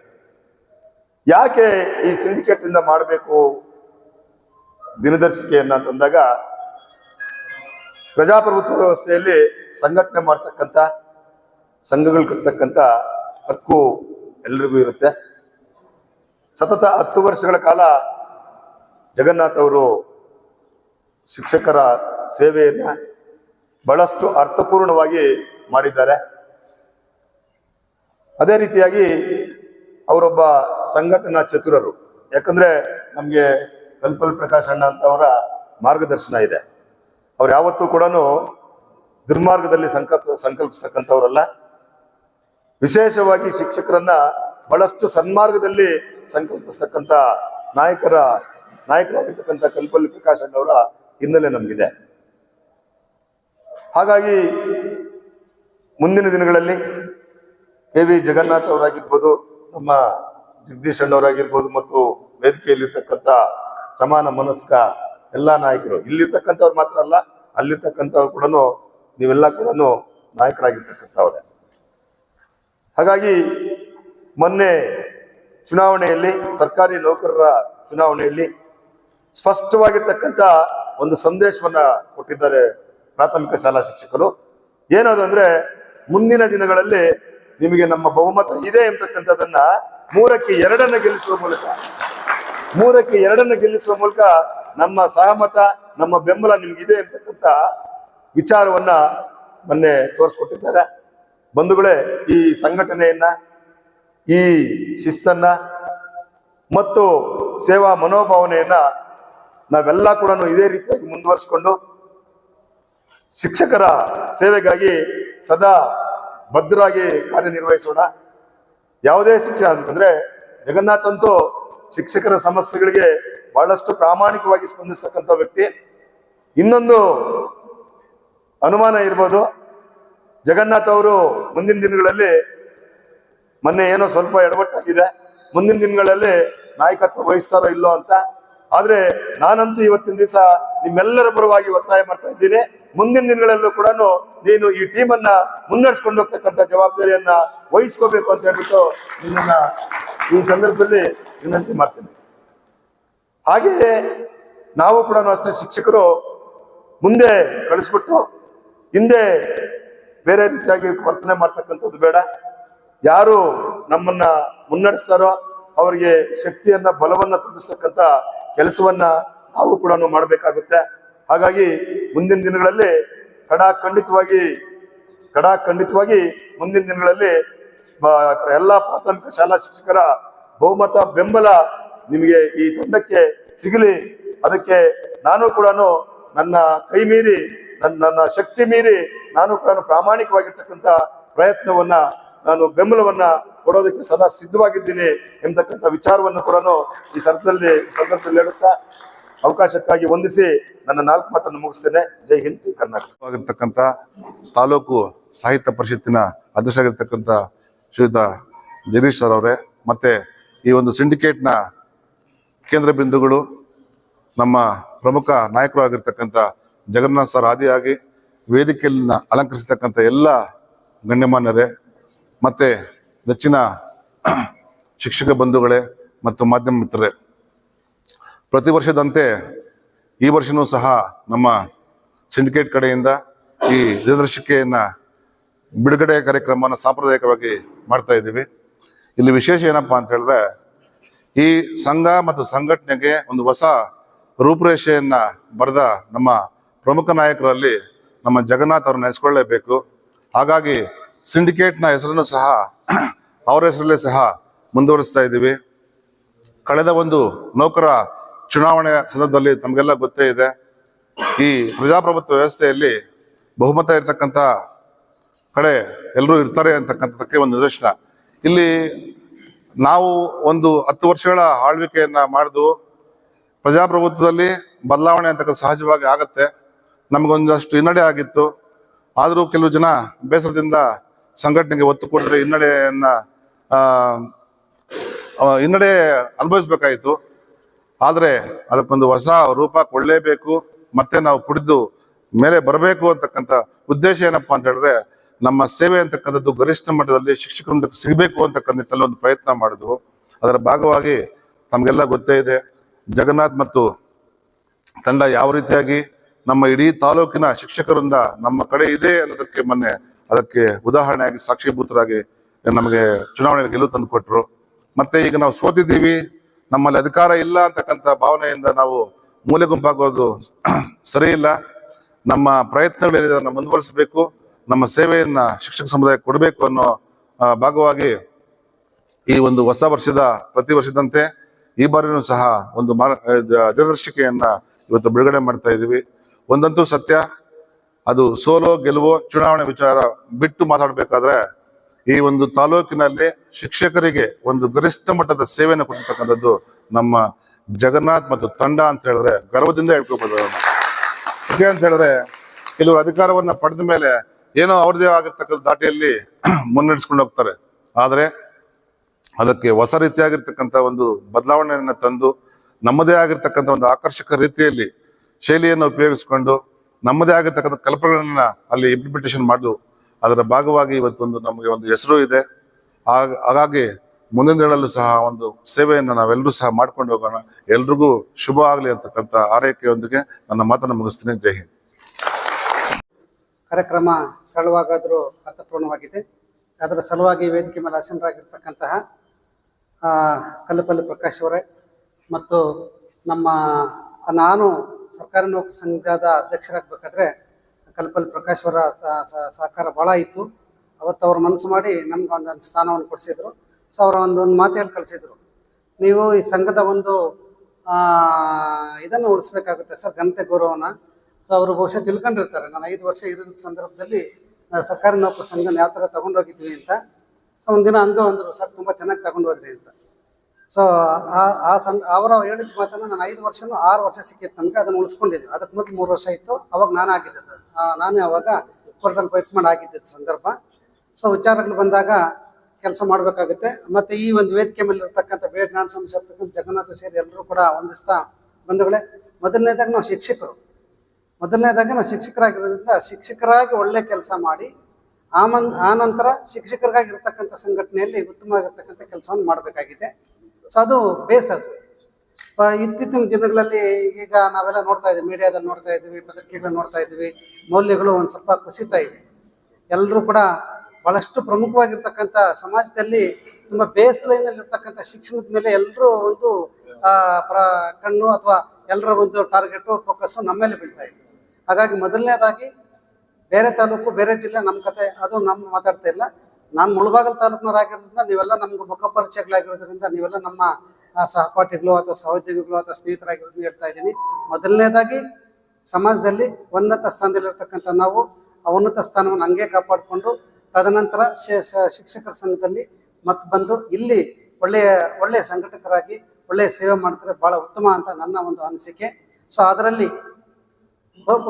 B: ಯಾಕೆ ಈ ಸಿಂಡಿಕೇಟ್ ಇಂದ ಮಾಡಬೇಕು ದಿನದರ್ಶಿಕೆಯನ್ನ ಅಂತಂದಾಗ ಪ್ರಜಾಪ್ರಭುತ್ವ ವ್ಯವಸ್ಥೆಯಲ್ಲಿ ಸಂಘಟನೆ ಮಾಡ್ತಕ್ಕಂಥ, ಸಂಘಗಳು ಕಟ್ತಕ್ಕಂಥ ಹಕ್ಕು ಎಲ್ರಿಗೂ ಇರುತ್ತೆ. ಸತತ ಹತ್ತು ವರ್ಷಗಳ ಕಾಲ ಜಗನ್ನಾಥ್ ಅವರು ಶಿಕ್ಷಕರ ಸೇವೆಯನ್ನ ಬಹಳಷ್ಟು ಅರ್ಥಪೂರ್ಣವಾಗಿ ಮಾಡಿದ್ದಾರೆ. ಅದೇ ರೀತಿಯಾಗಿ ಅವರೊಬ್ಬ ಸಂಘಟನಾ ಚತುರರು. ಯಾಕಂದ್ರೆ ನಮ್ಗೆ ಕಲ್ಪಲ್ ಪ್ರಕಾಶ್ ಅಣ್ಣ ಅಂತ ಅವರ ಮಾರ್ಗದರ್ಶನ ಇದೆ. ಅವ್ರು ಯಾವತ್ತೂ ಕೂಡ ದುರ್ಮಾರ್ಗದಲ್ಲಿ ಸಂಕಲ್ಪ, ಸಂಕಲ್ಪಿಸ್ತಕ್ಕಂಥವ್ರಲ್ಲ. ವಿಶೇಷವಾಗಿ ಶಿಕ್ಷಕರನ್ನ ಬಹಳಷ್ಟು ಸನ್ಮಾರ್ಗದಲ್ಲಿ ಸಂಕಲ್ಪಿಸ್ತಕ್ಕಂಥ ನಾಯಕರ, ನಾಯಕರಾಗಿರ್ತಕ್ಕಂಥ ಕಲ್ಪಲ್ಲಿ ಪ್ರಕಾಶ್ ಅಣ್ಣವರ ಹಿನ್ನೆಲೆ ನಮಗಿದೆ. ಹಾಗಾಗಿ ಮುಂದಿನ ದಿನಗಳಲ್ಲಿ ಕೆ ವಿ ಜಗನ್ನಾಥ್ ಅವರಾಗಿರ್ಬೋದು ನಮ್ಮ ಜಗದೀಶ್ ಅಣ್ಣವರಾಗಿರ್ಬೋದು ಮತ್ತು ವೇದಿಕೆಯಲ್ಲಿರ್ತಕ್ಕಂಥ ಸಮಾನ ಮನಸ್ಕ ಎಲ್ಲ ನಾಯಕರು. ಇಲ್ಲಿರ್ತಕ್ಕಂಥವ್ರು ಮಾತ್ರ ಅಲ್ಲ, ಅಲ್ಲಿರ್ತಕ್ಕಂಥವ್ರು ಕೂಡ ನೀವೆಲ್ಲ ಕೂಡ ನಾಯಕರಾಗಿರ್ತಕ್ಕಂಥವ್ರೆ. ಹಾಗಾಗಿ ಮೊನ್ನೆ ಚುನಾವಣೆಯಲ್ಲಿ, ಸರ್ಕಾರಿ ನೌಕರರ ಚುನಾವಣೆಯಲ್ಲಿ ಸ್ಪಷ್ಟವಾಗಿರ್ತಕ್ಕಂಥ ಒಂದು ಸಂದೇಶವನ್ನ ಕೊಟ್ಟಿದ್ದಾರೆ ಪ್ರಾಥಮಿಕ ಶಾಲಾ ಶಿಕ್ಷಕರು. ಏನದು ಅಂದ್ರೆ, ಮುಂದಿನ ದಿನಗಳಲ್ಲಿ ನಿಮಗೆ ನಮ್ಮ ಬಹುಮತ ಇದೆ ಎಂಬತಕ್ಕಂಥದ್ದನ್ನ ಮೂರಕ್ಕೆ ಎರಡನ್ನ ಗೆಲ್ಲಿಸುವ ಮೂಲಕ, ಮೂರಕ್ಕೆ ಎರಡನ್ನ ಗೆಲ್ಲಿಸುವ ಮೂಲಕ ನಮ್ಮ ಸಹಮತ, ನಮ್ಮ ಬೆಂಬಲ ನಿಮ್ಗಿದೆ ಅಂತಕ್ಕಂಥ ವಿಚಾರವನ್ನ ಮೊನ್ನೆ ತೋರಿಸ್ಕೊಟ್ಟಿದ್ದಾರೆ. ಬಂಧುಗಳೇ, ಈ ಸಂಘಟನೆಯನ್ನ, ಈ ಶಿಸ್ತನ್ನ ಮತ್ತು ಸೇವಾ ಮನೋಭಾವನೆಯನ್ನ ನಾವೆಲ್ಲ ಕೂಡ ಇದೇ ರೀತಿಯಾಗಿ ಮುಂದುವರಿಸಿಕೊಂಡು ಶಿಕ್ಷಕರ ಸೇವೆಗಾಗಿ ಸದಾ ಭದ್ರಾಗಿ ಕಾರ್ಯನಿರ್ವಹಿಸೋಣ. ಯಾವುದೇ ಶಿಕ್ಷಣ ಅಂತಂದ್ರೆ ಜಗನ್ನಾಥ್ ಅಂತೂ ಶಿಕ್ಷಕರ ಸಮಸ್ಯೆಗಳಿಗೆ ಬಹಳಷ್ಟು ಪ್ರಾಮಾಣಿಕವಾಗಿ ಸ್ಪಂದಿಸ್ತಕ್ಕಂಥ ವ್ಯಕ್ತಿ. ಇನ್ನೊಂದು ಅನುಮಾನ ಇರ್ಬೋದು, ಜಗನ್ನಾಥ್ ಅವರು ಮುಂದಿನ ದಿನಗಳಲ್ಲಿ ಮೊನ್ನೆ ಏನೋ ಸ್ವಲ್ಪ ಎಡವಟ್ಟಾಗಿದೆ, ಮುಂದಿನ ದಿನಗಳಲ್ಲಿ ನಾಯಕತ್ವ ವಹಿಸ್ತಾರೋ ಇಲ್ಲೋ ಅಂತ. ಆದ್ರೆ ನಾನಂತೂ ಇವತ್ತಿನ ದಿವಸ ನಿಮ್ಮೆಲ್ಲರ ಪರವಾಗಿ ಒತ್ತಾಯ ಮಾಡ್ತಾ ಇದ್ದೀನಿ. ಮುಂದಿನ ದಿನಗಳಲ್ಲೂ ಕೂಡ ನೀನು ಈ ಟೀಮನ್ನ ಮುನ್ನಡೆಸ್ಕೊಂಡು ಹೋಗ್ತಕ್ಕಂಥ ಜವಾಬ್ದಾರಿಯನ್ನ ವಹಿಸ್ಕೋಬೇಕು ಅಂತ ಹೇಳ್ಬಿಟ್ಟು ನಿನ್ನ ಈ ಸಂದರ್ಭದಲ್ಲಿ ವಿನಂತಿ ಮಾಡ್ತೀನಿ. ಹಾಗೆಯೇ ನಾವು ಕೂಡ ಅಷ್ಟೇ ಶಿಕ್ಷಕರು ಮುಂದೆ ಕಳಿಸ್ಬಿಟ್ಟು ಹಿಂದೆ ಬೇರೆ ರೀತಿಯಾಗಿ ವರ್ತನೆ ಮಾಡ್ತಕ್ಕಂಥದ್ದು ಬೇಡ. ಯಾರು ನಮ್ಮನ್ನ ಮುನ್ನಡೆಸ್ತಾರೋ ಅವರಿಗೆ ಶಕ್ತಿಯನ್ನ, ಬಲವನ್ನ ತುಂಬಿಸ್ತಕ್ಕಂಥ ಕೆಲಸವನ್ನ ನಾವು ಕೂಡ ಮಾಡಬೇಕಾಗುತ್ತೆ. ಹಾಗಾಗಿ ಮುಂದಿನ ದಿನಗಳಲ್ಲಿ ಕಡಾ ಖಂಡಿತವಾಗಿ ಕಡಾ ಖಂಡಿತವಾಗಿ ಮುಂದಿನ ದಿನಗಳಲ್ಲಿ ಎಲ್ಲಾ ಪ್ರಾಥಮಿಕ ಶಾಲಾ ಶಿಕ್ಷಕರ ಬಹುಮತ, ಬೆಂಬಲ ನಿಮಗೆ ಈ ತಂಡಕ್ಕೆ ಸಿಗಲಿ. ಅದಕ್ಕೆ ನಾನು ಕೂಡ ನನ್ನ ಕೈ ಮೀರಿ, ನನ್ನ ನನ್ನ ಶಕ್ತಿ ಮೀರಿ ನಾನು ಕೂಡ ಪ್ರಾಮಾಣಿಕವಾಗಿರ್ತಕ್ಕಂಥ ಪ್ರಯತ್ನವನ್ನ, ನಾನು ಬೆಂಬಲವನ್ನ ಕೊಡೋದಕ್ಕೆ ಸದಾ ಸಿದ್ಧವಾಗಿದ್ದೀನಿ ಎಂಬತಕ್ಕಂಥ ವಿಚಾರವನ್ನು ಕೂಡ ಈ ಸಂದರ್ಭದಲ್ಲಿ ಸಂದರ್ಭದಲ್ಲಿ ಹೇಳುತ್ತಾ ಅವಕಾಶಕ್ಕಾಗಿ ವಂದಿಸಿ ನನ್ನ ನಾಲ್ಕು ಮಾತನ್ನು ಮುಗಿಸ್ತೇನೆ. ಜೈ ಹಿಂದ್, ಕರ್ನಾಟಕ.
C: ಆಗಿರ್ತಕ್ಕಂಥ ತಾಲೂಕು ಸಾಹಿತ್ಯ ಪರಿಷತ್ತಿನ ಅಧ್ಯಕ್ಷರಾಗಿರ್ತಕ್ಕಂಥ ಶ್ರೀಯುತ ಜಗದೀಶ್ ಸರ್ ಅವರೇ, ಮತ್ತೆ ಈ ಒಂದು ಸಿಂಡಿಕೇಟ್ನ ಕೇಂದ್ರ ಬಿಂದುಗಳು ನಮ್ಮ ಪ್ರಮುಖ ನಾಯಕರು ಆಗಿರ್ತಕ್ಕಂಥ ಜಗನ್ನಾಥ್ ಸರ್ ಆದಿಯಾಗಿ ವೇದಿಕೆಯನ್ನ ಅಲಂಕರಿಸತಕ್ಕಂಥ ಎಲ್ಲ ಗಣ್ಯಮಾನ್ಯರೇ, ಮತ್ತೆ ನೆಚ್ಚಿನ ಶಿಕ್ಷಕ ಬಂಧುಗಳೇ ಮತ್ತು ಮಾಧ್ಯಮ ಮಿತ್ರರೇ ಪ್ರತಿ ವರ್ಷದಂತೆ ಈ ವರ್ಷನೂ ಸಹ ನಮ್ಮ ಸಿಂಡಿಕೇಟ್ ಕಡೆಯಿಂದ ಈ ದಿನದರ್ಶಿಕೆಯನ್ನ ಬಿಡುಗಡೆ ಕಾರ್ಯಕ್ರಮವನ್ನು ಸಾಂಪ್ರದಾಯಿಕವಾಗಿ ಮಾಡ್ತಾ ಇದ್ದೀವಿ. ಇಲ್ಲಿ ವಿಶೇಷ ಏನಪ್ಪ ಅಂತ ಹೇಳಿದ್ರೆ, ಈ ಸಂಘ ಮತ್ತು ಸಂಘಟನೆಗೆ ಒಂದು ಹೊಸ ರೂಪುರೇಷೆಯನ್ನು ಬರೆದ ನಮ್ಮ ಪ್ರಮುಖ ನಾಯಕರಲ್ಲಿ ನಮ್ಮ ಜಗನ್ನಾಥ್ ಅವ್ರನ್ನ ನೆನೆಸ್ಕೊಳ್ಳೇಬೇಕು ಹಾಗಾಗಿ ಸಿಂಡಿಕೇಟ್ನ ಹೆಸರನ್ನು ಸಹ, ಅವರ ಹೆಸರಲ್ಲೇ ಸಹ ಮುಂದುವರಿಸ್ತಾ ಇದ್ದೀವಿ. ಕಳೆದ ಒಂದು ನೌಕರ ಚುನಾವಣೆ ಸಂದರ್ಭದಲ್ಲಿ ತಮಗೆಲ್ಲ ಗೊತ್ತೇ ಇದೆ, ಈ ಪ್ರಜಾಪ್ರಭುತ್ವ ವ್ಯವಸ್ಥೆಯಲ್ಲಿ ಬಹುಮತ ಇರತಕ್ಕಂಥ ಕಡೆ ಎಲ್ಲರೂ ಇರ್ತಾರೆ ಅಂತಕ್ಕಂಥದಕ್ಕೆ ಒಂದು ನಿದರ್ಶನ ಇಲ್ಲಿ ನಾವು ಒಂದು ಹತ್ತು ವರ್ಷಗಳ ಆಳ್ವಿಕೆಯನ್ನು ಮಾಡಿದ್ವು ಪ್ರಜಾಪ್ರಭುತ್ವದಲ್ಲಿ ಬದಲಾವಣೆ ಅಂತಕ್ಕಂಥ ಸಹಜವಾಗಿ ಆಗತ್ತೆ. ನಮಗೊಂದಷ್ಟು ಹಿನ್ನಡೆ ಆಗಿತ್ತು. ಆದರೂ ಕೆಲವು ಜನ ಬೇಸರದಿಂದ ಸಂಘಟನೆಗೆ ಒತ್ತು ಕೊಟ್ಟರೆ ಹಿನ್ನಡೆಯನ್ನ ಹಿನ್ನಡೆ ಅನುಭವಿಸ್ಬೇಕಾಯಿತು. ಆದರೆ ಅದಕ್ಕೊಂದು ಹೊಸ ರೂಪ ಕೊಳ್ಳೇಬೇಕು ಮತ್ತೆ ನಾವು ಕುಡಿದು ಮೇಲೆ ಬರಬೇಕು ಅಂತಕ್ಕಂಥ ಉದ್ದೇಶ ಏನಪ್ಪಾ ಅಂತ ಹೇಳಿದ್ರೆ, ನಮ್ಮ ಸೇವೆ ಅಂತಕ್ಕಂಥದ್ದು ಗರಿಷ್ಠ ಮಟ್ಟದಲ್ಲಿ ಶಿಕ್ಷಕರಿಂದ ಸಿಗಬೇಕು ಅಂತಕ್ಕಂಥ ನಿಟ್ಟಿನಲ್ಲಿ ಒಂದು ಪ್ರಯತ್ನ ಮಾಡಿದ್ವು ಅದರ ಭಾಗವಾಗಿ ತಮಗೆಲ್ಲ ಗೊತ್ತೇ ಇದೆ, ಜಗನ್ನಾಥ್ ಮತ್ತು ತಂಡ ಯಾವ ರೀತಿಯಾಗಿ ನಮ್ಮ ಇಡೀ ತಾಲೂಕಿನ ಶಿಕ್ಷಕರಿಂದ ನಮ್ಮ ಕಡೆ ಇದೆ ಅನ್ನೋದಕ್ಕೆ ಮೊನ್ನೆ ಅದಕ್ಕೆ ಉದಾಹರಣೆಯಾಗಿ ಸಾಕ್ಷಿಭೂತರಾಗಿ ನಮಗೆ ಚುನಾವಣೆಯಲ್ಲಿ ಗೆಲುವು ತಂದು ಕೊಟ್ಟರು ಮತ್ತೆ ಈಗ ನಾವು ಸೋತಿದ್ದೀವಿ ನಮ್ಮಲ್ಲಿ ಅಧಿಕಾರ ಇಲ್ಲ ಅಂತಕ್ಕಂಥ ಭಾವನೆಯಿಂದ ನಾವು ಮೂಲೆ ಗುಂಪಾಗೋದು ಸರಿ ಇಲ್ಲ. ನಮ್ಮ ಪ್ರಯತ್ನಗಳೇನಿದೆ ಅದನ್ನು ಮುಂದುವರಿಸಬೇಕು. ನಮ್ಮ ಸೇವೆಯನ್ನು ಶಿಕ್ಷಕ ಸಮುದಾಯಕ್ಕೆ ಕೊಡಬೇಕು ಅನ್ನೋ ಭಾಗವಾಗಿ ಈ ಒಂದು ಹೊಸ ವರ್ಷದ ಪ್ರತಿ ವರ್ಷದಂತೆ ಈ ಬಾರಿನೂ ಸಹ ಒಂದು ಮಾರ ದಿನದರ್ಶಿಕೆಯನ್ನ ಇವತ್ತು ಬಿಡುಗಡೆ ಮಾಡ್ತಾ ಇದ್ದೀವಿ. ಒಂದಂತೂ ಸತ್ಯ. ಅದು ಸೋಲೋ ಗೆಲುವೋ ಚುನಾವಣೆ ವಿಚಾರ ಬಿಟ್ಟು ಮಾತಾಡಬೇಕಾದ್ರೆ ಈ ಒಂದು ತಾಲೂಕಿನಲ್ಲಿ ಶಿಕ್ಷಕರಿಗೆ ಒಂದು ಗರಿಷ್ಠ ಮಟ್ಟದ ಸೇವೆಯನ್ನು ಕೊಟ್ಟಿರ್ತಕ್ಕಂಥದ್ದು ನಮ್ಮ ಜಗನ್ನಾಥ್ ಮತ್ತು ತಂಡ ಅಂತ ಹೇಳಿದ್ರೆ ಗರ್ವದಿಂದ ಹೇಳ್ಕೊಬೋದು ಯಾಕೆ ಅಂತ ಹೇಳಿದ್ರೆ ಕೆಲವರು ಅಧಿಕಾರವನ್ನ ಪಡೆದ ಮೇಲೆ ಏನೋ ಅವ್ರದೇ ಆಗಿರ್ತಕ್ಕಂಥ ದಾಟಿಯಲ್ಲಿ ಮುನ್ನಡೆಸ್ಕೊಂಡು ಹೋಗ್ತಾರೆ. ಆದರೆ ಅದಕ್ಕೆ ಹೊಸ ರೀತಿಯಾಗಿರ್ತಕ್ಕಂಥ ಒಂದು ಬದಲಾವಣೆಯನ್ನು ತಂದು ನಮ್ಮದೇ ಆಗಿರ್ತಕ್ಕಂಥ ಒಂದು ಆಕರ್ಷಕ ರೀತಿಯಲ್ಲಿ ಶೈಲಿಯನ್ನು ಉಪಯೋಗಿಸಿಕೊಂಡು ನಮ್ಮದೇ ಆಗಿರ್ತಕ್ಕಂಥ ಕಲ್ಪನೆಗಳನ್ನ ಅಲ್ಲಿ ಇಂಪ್ಲಿಮೆಂಟೇಷನ್ ಮಾಡುದು ಅದರ ಭಾಗವಾಗಿ ಇವತ್ತೊಂದು ನಮಗೆ ಒಂದು ಹೆಸರು ಇದೆ. ಹಾಗ- ಹಾಗಾಗಿ ಮುಂದಿನ ದಿನಲ್ಲೂ ಸಹ ಒಂದು ಸೇವೆಯನ್ನು ನಾವೆಲ್ಲರೂ ಸಹ ಮಾಡ್ಕೊಂಡು ಹೋಗೋಣ. ಎಲ್ರಿಗೂ ಶುಭ ಆಗಲಿ ಅಂತಕ್ಕಂಥ ಆರೈಕೆಯೊಂದಿಗೆ ನನ್ನ ಮಾತನ್ನು ಮುಗಿಸ್ತೀನಿ. ಜೈ ಹಿಂದ್.
D: ಕಾರ್ಯಕ್ರಮ ಸರಳವಾಗಾದರೂ ಅರ್ಥಪೂರ್ಣವಾಗಿದೆ. ಅದರ ಸಲುವಾಗಿ ವೇದಿಕೆ ಮೇಲೆ ಆಸೀನರಾಗಿರ್ತಕ್ಕಂತಹ ಕಲ್ಲುಪಲ್ಲಿ ಪ್ರಕಾಶ್ ಅವರೇ ಮತ್ತು ನಮ್ಮ, ನಾನು ಸರ್ಕಾರಿ ನೌಕರ ಸಂಘದ ಅಧ್ಯಕ್ಷರಾಗಬೇಕಾದ್ರೆ ಕಲ್ಲುಪಲ್ಲಿ ಪ್ರಕಾಶ್ವರ ಸಹಕಾರ ಭಾಳ ಇತ್ತು. ಅವತ್ತು ಅವ್ರು ಮನಸ್ಸು ಮಾಡಿ ನಮ್ಗೆ ಒಂದೊಂದು ಸ್ಥಾನವನ್ನು ಕೊಡಿಸಿದ್ರು. ಸೊ ಅವರ ಒಂದು ಒಂದು ಮಾತು ಹೇಳಿ ಕಳಿಸಿದ್ರು. ನೀವು ಈ ಸಂಘದ ಒಂದು ಇದನ್ನು ಉಳಿಸ್ಬೇಕಾಗುತ್ತೆ ಸರ್, ಘನತೆ ಗೌರವನ. ಸೊ ಅವರು ಬಹುಶಃ ತಿಳ್ಕೊಂಡಿರ್ತಾರೆ. ನಾನು ಐದು ವರ್ಷ ಇರೋ ಸಂದರ್ಭದಲ್ಲಿ ಸರ್ಕಾರಿ ನೌಕರ ಸಂಘನ ಯಾವ ಥರ ತಗೊಂಡೋಗಿದ್ವಿ ಅಂತ. ಸೊ ಒಂದಿನ ಅಂದು ಅಂದರು, ಸರ್, ತುಂಬ ಚೆನ್ನಾಗಿ ತಗೊಂಡು ಹೋದ್ರಿ ಅಂತ. ಸೊ ಆ ಸಂದ, ಅವರ ಹೇಳಿದ ಮಾತನ್ನು ನಾನು ಐದು ವರ್ಷನೂ ಆರು ವರ್ಷ ಸಿಕ್ಕಿತ್ತು ನಮಗೆ ಅದನ್ನು ಉಳಿಸ್ಕೊಂಡಿದ್ವಿ ಅದಕ್ಕೆ ಮೊದಲು ಮೂರು ವರ್ಷ ಇತ್ತು ಅವಾಗ ನಾನು ಆಗಿದ್ದದ್ದು ನಾನೇ ಅವಾಗ ಕೋರ್ಟಲ್ಲಿ ವೈಟ್ ಮಾಡಿ ಆಗಿದ್ದ ಸಂದರ್ಭ. ಸೊ ವಿಚಾರಗಳು ಬಂದಾಗ ಕೆಲಸ ಮಾಡಬೇಕಾಗುತ್ತೆ. ಮತ್ತು ಈ ಒಂದು ವೇದಿಕೆ ಮೇಲೆ ಇರ್ತಕ್ಕಂಥ ಬೇಡ ನಾನು ಸಂಸ್ಥೆ ಜಗನ್ನಾಥ ಸೇರಿ ಎಲ್ಲರೂ ಕೂಡ ಹೊಂದಿಸ್ತಾ ಬಂಧುಗಳೇ ಮೊದಲನೇದಾಗಿ ನಾವು ಶಿಕ್ಷಕರು. ಮೊದಲನೇದಾಗಿ ನಾವು ಶಿಕ್ಷಕರಾಗಿರೋದ್ರಿಂದ ಶಿಕ್ಷಕರಾಗಿ ಒಳ್ಳೆ ಕೆಲಸ ಮಾಡಿ ಆ ಮನ್ ಆ ನಂತರ ಶಿಕ್ಷಕರಿಗಾಗಿ ಇರ್ತಕ್ಕಂಥ ಸಂಘಟನೆಯಲ್ಲಿ ಉತ್ತಮವಾಗಿರ್ತಕ್ಕಂಥ ಕೆಲಸವನ್ನು ಮಾಡಬೇಕಾಗಿದೆ. ಸೊ ಅದು ಬೇಸ್ ಅದು. ಇತ್ತೀಚಿನ ದಿನಗಳಲ್ಲಿ ಈಗ ನಾವೆಲ್ಲ ನೋಡ್ತಾ ಇದ್ದೀವಿ, ಮೀಡಿಯಾದಲ್ಲಿ ನೋಡ್ತಾ ಇದ್ದೀವಿ ಪತ್ರಿಕೆಗಳಲ್ಲಿ ನೋಡ್ತಾ ಇದ್ದೀವಿ, ಮೌಲ್ಯಗಳು ಒಂದು ಸ್ವಲ್ಪ ಕುಸಿತಾ ಇದೆ. ಎಲ್ಲರೂ ಕೂಡ ಬಹಳಷ್ಟು ಪ್ರಮುಖವಾಗಿರ್ತಕ್ಕಂಥ ಸಮಾಜದಲ್ಲಿ ತುಂಬ ಬೇಸ್ ಲೈನಲ್ಲಿ ಇರ್ತಕ್ಕಂಥ ಶಿಕ್ಷಣದ ಮೇಲೆ ಎಲ್ಲರೂ ಒಂದು ಪ್ರ, ಕಣ್ಣು ಅಥವಾ ಎಲ್ಲರ ಒಂದು ಟಾರ್ಗೆಟು ಫೋಕಸ್ಸು ನಮ್ಮ ಮೇಲೆ ಬೀಳ್ತಾ ಇದೆ. ಹಾಗಾಗಿ ಮೊದಲನೇದಾಗಿ ಬೇರೆ ತಾಲೂಕು, ಬೇರೆ ಜಿಲ್ಲೆ ನಮ್ಮ ಕತೆ, ಅದು ನಮ್ಮ ಮಾತಾಡ್ತಾ ಇಲ್ಲ. ನಾನು ಮುಳಬಾಗಲ್ ತಾಲೂಕಿನವರಾಗಿರೋದ್ರಿಂದ ನೀವೆಲ್ಲ ನಮ್ಗೆ ಮುಖ ಪರಿಚಯಗಳಾಗಿರೋದ್ರಿಂದ ನೀವೆಲ್ಲ ನಮ್ಮ ಸಹಪಾಠಿಗಳು ಅಥವಾ ಸಹೋದ್ಯೋಗಿಗಳು ಅಥವಾ ಸ್ನೇಹಿತರಾಗಿರೋದನ್ನ ಹೇಳ್ತಾ ಇದ್ದೀನಿ. ಮೊದಲನೇದಾಗಿ ಸಮಾಜದಲ್ಲಿ ಉನ್ನತ ಸ್ಥಾನದಲ್ಲಿರ್ತಕ್ಕಂಥ ನಾವು ಉನ್ನತ ಸ್ಥಾನವನ್ನು ಹಂಗೆ ಕಾಪಾಡಿಕೊಂಡು ತದನಂತರ ಶಿಕ್ಷಕರ ಸಂಘದಲ್ಲಿ ಮತ್ತೆ ಬಂದು ಇಲ್ಲಿ ಒಳ್ಳೆಯ ಒಳ್ಳೆಯ ಸಂಘಟಕರಾಗಿ ಒಳ್ಳೆಯ ಸೇವೆ ಮಾಡಿದ್ರೆ ಬಹಳ ಉತ್ತಮ ಅಂತ ನನ್ನ ಒಂದು ಅನಿಸಿಕೆ. ಸೊ, ಅದರಲ್ಲಿ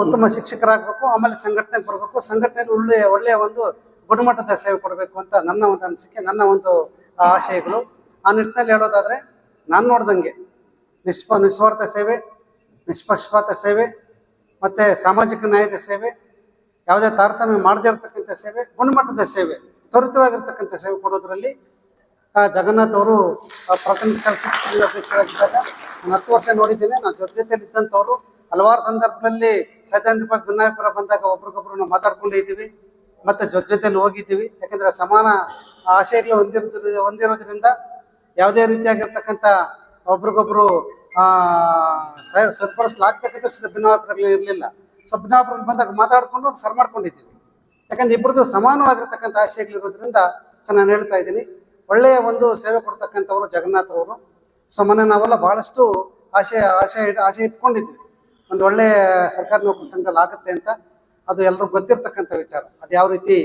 D: ಉತ್ತಮ ಶಿಕ್ಷಕರಾಗಬೇಕು, ಆಮೇಲೆ ಸಂಘಟನೆಗೆ ಬರಬೇಕು. ಸಂಘಟನೆಯಲ್ಲಿ ಒಳ್ಳೆಯ ಒಳ್ಳೆಯ ಒಂದು ಗುಣಮಟ್ಟದ ಸೇವೆ ಕೊಡಬೇಕು ಅಂತ ನನ್ನ ಒಂದು ಅನಿಸಿಕೆ, ನನ್ನ ಒಂದು ಆಶಯಗಳು. ಆ ನಿಟ್ಟಿನಲ್ಲಿ ಹೇಳೋದಾದರೆ, ನಾನು ನೋಡ್ದಂಗೆ ನಿಸ್ಪ, ನಿಸ್ವಾರ್ಥ ಸೇವೆ, ನಿಷ್ಪಕ್ಷಪಾತ ಸೇವೆ, ಮತ್ತೆ ಸಾಮಾಜಿಕ ನ್ಯಾಯದ ಸೇವೆ, ಯಾವುದೇ ತಾರತಮ್ಯ ಮಾಡದೇ ಇರತಕ್ಕಂಥ ಸೇವೆ ಗುಣಮಟ್ಟದ ಸೇವೆ, ತ್ವರಿತವಾಗಿರ್ತಕ್ಕಂಥ ಸೇವೆ ಕೊಡೋದ್ರಲ್ಲಿ ಜಗನ್ನಾಥ್ ಅವರು ಪ್ರಾಥಮಿಕ ಅಧ್ಯಕ್ಷರಾಗಿದ್ದಾಗ ನಾನು ಹತ್ತು ವರ್ಷ ನೋಡಿದ್ದೇನೆ. ನಾನು ಜೊತೆ ಜೊತೆಲಿ ಇದ್ದಂಥವ್ರು ಹಲವಾರು ಸಂದರ್ಭದಲ್ಲಿ ಸೈದ್ಧಾಂತಿಕವಾಗಿ ಭಿನ್ನಾಭಿಪ್ರಾಯ ಬಂದಾಗ ಒಬ್ರಿಗೊಬ್ರು ನಾವು ಮಾತಾಡ್ಕೊಂಡಿದ್ದೀವಿ ಮತ್ತೆ ಜೊತೆ ಜೊತೆಯಲ್ಲಿ ಹೋಗಿದ್ದೀವಿ. ಯಾಕಂದ್ರೆ ಸಮಾನ ಆಶಯಗಳು ಹೊಂದಿರೋದ್ರಿಂದ ಹೊಂದಿರೋದ್ರಿಂದ ಯಾವುದೇ ರೀತಿಯಾಗಿರ್ತಕ್ಕಂಥ ಒಬ್ರಿಗೊಬ್ರು ಸರಿಪಡಿಸಲಾಗ್ತಕ್ಕಂಥ ಭಿನ್ನಾಭಿಪ್ರಾಯಗಳು ಇರಲಿಲ್ಲ. ಸೊ ಭಿನ್ನಾಭಿಪ್ರಾಯ ಬಂದಾಗ ಮಾತಾಡ್ಕೊಂಡು ಸರ್ ಮಾಡ್ಕೊಂಡಿದ್ದೀವಿ. ಯಾಕಂದ್ರೆ ಇಬ್ಬರದು ಸಮಾನವಾಗಿರ್ತಕ್ಕಂಥ ಆಶಯಗಳಿರೋದ್ರಿಂದ ಸೊ ನಾನು ಹೇಳ್ತಾ ಇದ್ದೀನಿ. ಒಳ್ಳೆಯ ಒಂದು ಸೇವೆ ಕೊಡ್ತಕ್ಕಂಥವ್ರು ಜಗನ್ನಾಥರವರು ಸೊ ಮೊನ್ನೆ ನಾವೆಲ್ಲ ಬಹಳಷ್ಟು ಆಶಯ ಆಶಯ ಆಶಯ ಆಶೆ ಇಟ್ಕೊಂಡಿದ್ವಿ ಒಂದು ಒಳ್ಳೆಯ ಸರ್ಕಾರಿ ನೌಕರಿ ಸಂಘದಲ್ಲಿ ಆಗುತ್ತೆ ಅಂತ. ಅದು ಎಲ್ಲರೂ ಗೊತ್ತಿರ್ತಕ್ಕಂಥ ವಿಚಾರ. ಅದು ಯಾವ ರೀತಿ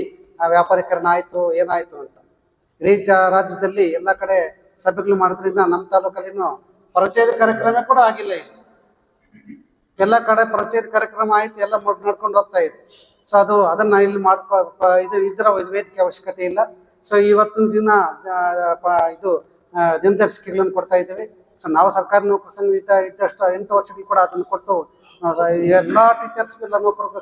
D: ಆ ವ್ಯಾಪಾರೀಕರಣ ಆಯಿತು, ಏನಾಯಿತು ಅಂತ. ಇಡೀ ಜ ರಾಜ್ಯದಲ್ಲಿ ಎಲ್ಲ ಕಡೆ ಸಭೆಗಳು ಮಾಡೋದ್ರಿಂದ ನಮ್ಮ ತಾಲೂಕಲ್ಲಿನೂ ಪರಿಚಯದ ಕಾರ್ಯಕ್ರಮ ಕೂಡ ಆಗಿಲ್ಲ ಎಲ್ಲ ಕಡೆ ಪರಿಚಯದ ಕಾರ್ಯಕ್ರಮ ಆಯ್ತು, ಎಲ್ಲ ನಡ್ಕೊಂಡು ಹೋಗ್ತಾ ಇದೆ. ಸೊ ಅದು ಅದನ್ನ ಇಲ್ಲಿ ಮಾಡ್ಕೊ ಇದು, ಇದರ ವೇದಿಕೆ ಅವಶ್ಯಕತೆ ಇಲ್ಲ. ಸೊ ಇವತ್ತಿನ ದಿನ ಇದು ದಿನದರ್ಶಿಕೆಗಳನ್ನು ಕೊಡ್ತಾ ಇದ್ದೇವೆ. ಸೊ ನಾವು ಸರ್ಕಾರಿ ನೌಕರ ಸಂಘ ಇದ್ದ ಇದ್ದಷ್ಟು ಎಂಟು ವರ್ಷಗಳು ಕೂಡ ಅದನ್ನು ಕೊಟ್ಟು ಎಲ್ಲಾ ಟೀಚರ್ಸ್ ಎಲ್ಲ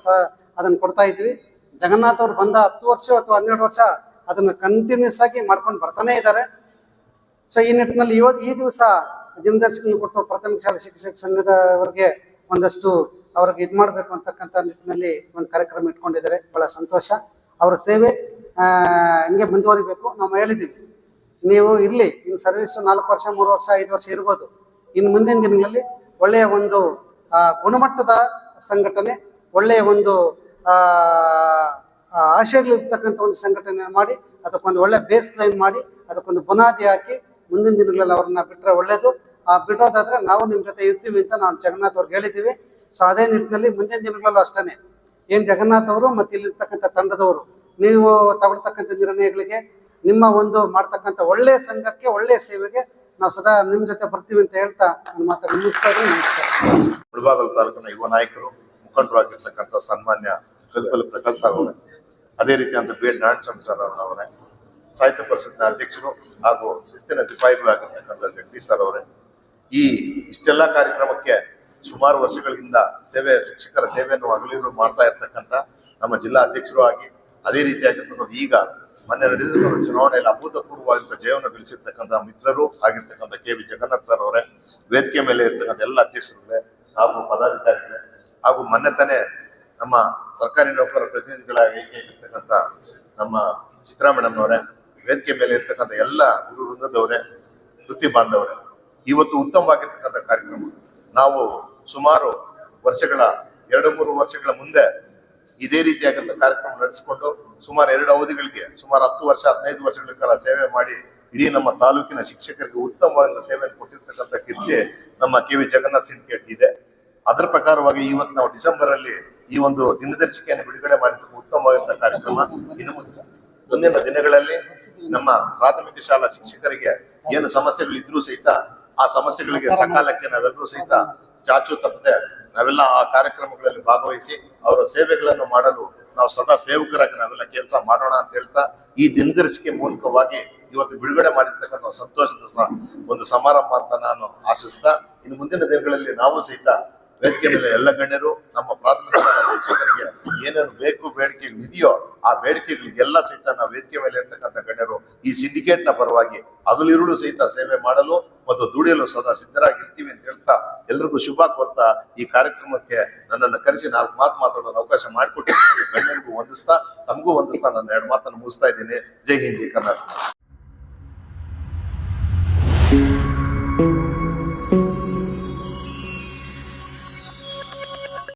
D: ಸಹ ಅದನ್ನು ಕೊಡ್ತಾ ಇದ್ವಿ. ಜಗನ್ನಾಥ್ ಅವ್ರು ಬಂದ ಹತ್ತು ವರ್ಷ ಅಥವಾ ಹನ್ನೆರಡು ವರ್ಷ ಅದನ್ನ ಕಂಟಿನ್ಯೂಸ್ ಆಗಿ ಮಾಡ್ಕೊಂಡು ಬರ್ತಾನೆ ಇದ್ದಾರೆ ಸೊ ಈ ನಿಟ್ಟಿನಲ್ಲಿ ಇವತ್ತು ಈ ದಿವಸ ದಿನದರ್ಶನ ಕೊಟ್ಟು ಪ್ರಾಥಮಿಕ ಶಾಲೆ ಶಿಕ್ಷಕ ಸಂಘದವರಿಗೆ ಒಂದಷ್ಟು ಅವ್ರಿಗೆ ಇದು ಮಾಡಬೇಕು ಅಂತಕ್ಕಂಥ ನಿಟ್ಟಿನಲ್ಲಿ ಒಂದು ಕಾರ್ಯಕ್ರಮ ಇಟ್ಕೊಂಡಿದ್ದಾರೆ. ಬಹಳ ಸಂತೋಷ. ಅವರ ಸೇವೆ ಹಿಂಗೆ ಮುಂದುವರಿಬೇಕು. ನಾವು ಹೇಳಿದ್ದೀವಿ. ನೀವು ಇರಲಿ. ಇನ್ನು ಸರ್ವಿಸ್ ನಾಲ್ಕು ವರ್ಷ, ಮೂರು ವರ್ಷ, ಐದು ವರ್ಷ ಇರ್ಬೋದು. ಇನ್ನು ಮುಂದಿನ ದಿನಗಳಲ್ಲಿ ಒಳ್ಳೆಯ ಒಂದು ಗುಣಮಟ್ಟದ ಸಂಘಟನೆ, ಒಳ್ಳೆಯ ಒಂದು ಆಶಯಗಳಿರ್ತಕ್ಕಂಥ ಒಂದು ಸಂಘಟನೆ ಮಾಡಿ, ಅದಕ್ಕೊಂದು ಒಳ್ಳೆ ಬೇಸ್ ಲೈನ್ ಮಾಡಿ, ಅದಕ್ಕೊಂದು ಬುನಾದಿ ಹಾಕಿ ಮುಂದಿನ ದಿನಗಳಲ್ಲಿ ಅವ್ರನ್ನ ಬಿಟ್ಟರೆ ಒಳ್ಳೆಯದು ಆ, ಬಿಡೋದಾದ್ರೆ ನಾವು ನಿಮ್ಮ ಜೊತೆ ಇರ್ತೀವಿ ಅಂತ ನಾವು ಜಗನ್ನಾಥ್ ಅವ್ರಿಗೆ ಹೇಳಿದ್ದೀವಿ ಸೊ ಅದೇ ನಿಟ್ಟಿನಲ್ಲಿ ಮುಂದಿನ ದಿನಗಳಲ್ಲೂ ಅಷ್ಟೇ ಏನು ಜಗನ್ನಾಥ್ ಅವರು ಮತ್ತು ಇಲ್ಲಿರ್ತಕ್ಕಂಥ ತಂಡದವರು, ನೀವು ತಗೊಳ್ತಕ್ಕಂಥ ನಿರ್ಣಯಗಳಿಗೆ ನಿಮ್ಮ ಒಂದು ಮಾಡ್ತಕ್ಕಂಥ ಒಳ್ಳೆಯ ಸಂಘಕ್ಕೆ ಒಳ್ಳೆಯ ಸೇವೆಗೆ ನಾವು ಸದಾ ನಿಮ್ಮ ಜೊತೆ ಬರ್ತೀವಿ ಅಂತ ಹೇಳ್ತಾ ನನ್ನ ಮಾತನ್ನು ಮುಗಿಸ್ತಾ ನಮಸ್ಕಾರ.
B: ಮುಳಬಾಗಲ್ ತಾಲೂಕಿನ ಯುವ ನಾಯಕರು, ಮುಖಂಡರಾಗಿರ್ತಕ್ಕಂಥ ಸನ್ಮಾನ್ಯ ಕಲ್ಪಲ್ ಪ್ರಕಾಶ್ ಸರ್ ಅವರೇ, ಅದೇ ರೀತಿ ಅಂತ ಬಿ ಎಲ್ ನಾರಾಯಣಸ್ವಾಮಿ ಸರ್ ಅವರೇ, ಸಾಹಿತ್ಯ ಪರಿಷತ್ನ ಅಧ್ಯಕ್ಷರು ಹಾಗೂ ಶಿಸ್ತಿನ ಸಿಪಾಯಿಗಳಾಗಿರ್ತಕ್ಕಂಥ ಜಗದೀಶ್ ಸರ್ ಅವರೇ, ಈ ಇಷ್ಟೆಲ್ಲ ಕಾರ್ಯಕ್ರಮಕ್ಕೆ ಸುಮಾರು ವರ್ಷಗಳಿಂದ ಸೇವೆ ಶಿಕ್ಷಕರ ಸೇವೆಯನ್ನು ಹಗಲಿರುಳು ಮಾಡ್ತಾ ಇರ್ತಕ್ಕಂಥ ನಮ್ಮ ಜಿಲ್ಲಾ ಅಧ್ಯಕ್ಷರು ಆಗಿ ಅದೇ ರೀತಿಯಾಗಿರ್ತಕ್ಕಂಥ ಈಗ ಮೊನ್ನೆ ನಡೆದಿರ್ತಕ್ಕಂಥ ಚುನಾವಣೆಯಲ್ಲಿ ಅಭೂತಪೂರ್ವವಾಗಿರುವ ಜಯವನ್ನು ಗಳಿಸಿರ್ತಕ್ಕಂಥ ಮಿತ್ರರು ಆಗಿರ್ತಕ್ಕಂಥ ಕೆ ವಿ ಜಗನ್ನಾಥ್ ಸರ್ ಅವರೇ, ವೇದಿಕೆ ಮೇಲೆ ಇರ್ತಕ್ಕಂಥ ಎಲ್ಲ ಅಧ್ಯಕ್ಷರುಗಳೇ, ಹಾಗೂ ಪದಾಧಿಕಾರಿಗಳೇ, ಹಾಗೂ ಮೊನ್ನೆ ತಾನೇ ನಮ್ಮ ಸರ್ಕಾರಿ ನೌಕರರ ಪ್ರತಿನಿಧಿಗಳಾಗಿ ಇರ್ತಕ್ಕಂಥ ನಮ್ಮ ಚಿತ್ರಾ ವೇದಿಕೆ ಮೇಲೆ ಇರ್ತಕ್ಕಂಥ ಎಲ್ಲ ಗುರು ವೃಂದದವರೇ, ವೃತ್ತಿ ಬಾಂಧವರೇ, ಇವತ್ತು ಉತ್ತಮವಾಗಿರ್ತಕ್ಕಂಥ ಕಾರ್ಯಕ್ರಮ. ನಾವು ಸುಮಾರು ವರ್ಷಗಳ, ಎರಡು ಮೂರು ವರ್ಷಗಳ ಮುಂದೆ ಇದೇ ರೀತಿಯಾಗಿ ಕಾರ್ಯಕ್ರಮ ನಡೆಸಿಕೊಂಡು ಸುಮಾರು ಎರಡು ಅವಧಿಗಳಿಗೆ, ಸುಮಾರು ಹತ್ತು ವರ್ಷ, ಹದಿನೈದು ವರ್ಷಗಳ ಕಾಲ ಸೇವೆ ಮಾಡಿ ಇಡೀ ನಮ್ಮ ತಾಲೂಕಿನ ಶಿಕ್ಷಕರಿಗೆ ಉತ್ತಮವಾದ ಸೇವೆಯನ್ನು ಕೊಟ್ಟಿರ್ತಕ್ಕಂಥ ಕೀರ್ತಿ ನಮ್ಮ ಕೆ ವಿ ಜಗನ್ನಾಥ್ ಸಿಂಡಿಕೇಟ್ ಇದೆ. ಅದರ ಪ್ರಕಾರವಾಗಿ ಇವತ್ತು ನಾವು ಡಿಸೆಂಬರ್ ಅಲ್ಲಿ ಈ ಒಂದು ದಿನದರ್ಶಿಕೆಯನ್ನು ಬಿಡುಗಡೆ ಮಾಡಿದ ಉತ್ತಮವಾದಂತಹ ಕಾರ್ಯಕ್ರಮ. ಇನ್ನು ಮುಂದೆ ಮುಂದಿನ ದಿನಗಳಲ್ಲಿ ನಮ್ಮ ಪ್ರಾಥಮಿಕ ಶಾಲಾ ಶಿಕ್ಷಕರಿಗೆ ಏನು ಸಮಸ್ಯೆಗಳಿದ್ರೂ ಸಹಿತ ಆ ಸಮಸ್ಯೆಗಳಿಗೆ ಸಕಾಲಕ್ಕೆ ನಾವೆಲ್ಲರೂ ಸಹಿತ ಚಾಚು ತಪ್ಪದೆ ನಾವೆಲ್ಲ ಆ ಕಾರ್ಯಕ್ರಮಗಳಲ್ಲಿ ಭಾಗವಹಿಸಿ ಅವರ ಸೇವೆಗಳನ್ನು ಮಾಡಲು ನಾವು ಸದಾ ಸೇವಕರಾಗಿ ನಾವೆಲ್ಲ ಕೆಲಸ ಮಾಡೋಣ ಅಂತ ಹೇಳ್ತಾ ಈ ದಿನದರ್ಶಿಕೆ ಮೂಲಕವಾಗಿ ಇವತ್ತು ಬಿಡುಗಡೆ ಮಾಡಿರ್ತಕ್ಕಂಥ ಸಂತೋಷದ ಒಂದು ಸಮಾರಂಭ ಅಂತ ನಾನು ಆಶಿಸ್ತಾ ಇನ್ನು ಮುಂದಿನ ದಿನಗಳಲ್ಲಿ ನಾವು ಸಹಿತ ವೇದಿಕೆ ಮೇಲೆ ಎಲ್ಲ ಗಣ್ಯರು ನಮ್ಮ ಪ್ರಾಥಮಿಕ ಶಿಕ್ಷಕರಿಗೆ ಏನೇನು ಬೇಕು ಬೇಡಿಕೆಗಳು ಇದೆಯೋ ಆ ಬೇಡಿಕೆಗಳಿಗೆಲ್ಲ ಸಹಿತ ನಾವು ವೇದಿಕೆ ಮೇಲೆ ಇರ್ತಕ್ಕಂಥ ಗಣ್ಯರು ಈ ಸಿಂಡಿಕೇಟ್ನ ಪರವಾಗಿ ಅದಲಿರುಳು ಸಹಿತ ಸೇವೆ ಮಾಡಲು ಮತ್ತು ದುಡಿಯಲು ಸದಾ ಸಿದ್ಧರಾಗಿರ್ತೀವಿ ಅಂತ ಹೇಳ್ತಾ ಎಲ್ರಿಗೂ ಶುಭ ಕೋರ್ತಾ ಈ ಕಾರ್ಯಕ್ರಮಕ್ಕೆ ನನ್ನನ್ನು ಕರೆಸಿ ನಾಲ್ಕು ಮಾತು ಮಾತಾಡೋಣ ಅವಕಾಶ ಮಾಡಿಕೊಟ್ಟು ಗಣ್ಯರಿಗೂ ವಂದಿಸ್ತಾ, ತಮಗೂ ವಂದಿಸ್ತಾ ನನ್ನ ಎರಡು ಮಾತನ್ನು ಮುಗಿಸ್ತಾ ಇದ್ದೀನಿ. ಜೈ ಹಿಂದ್ ಕರ್ನಾಟಕ.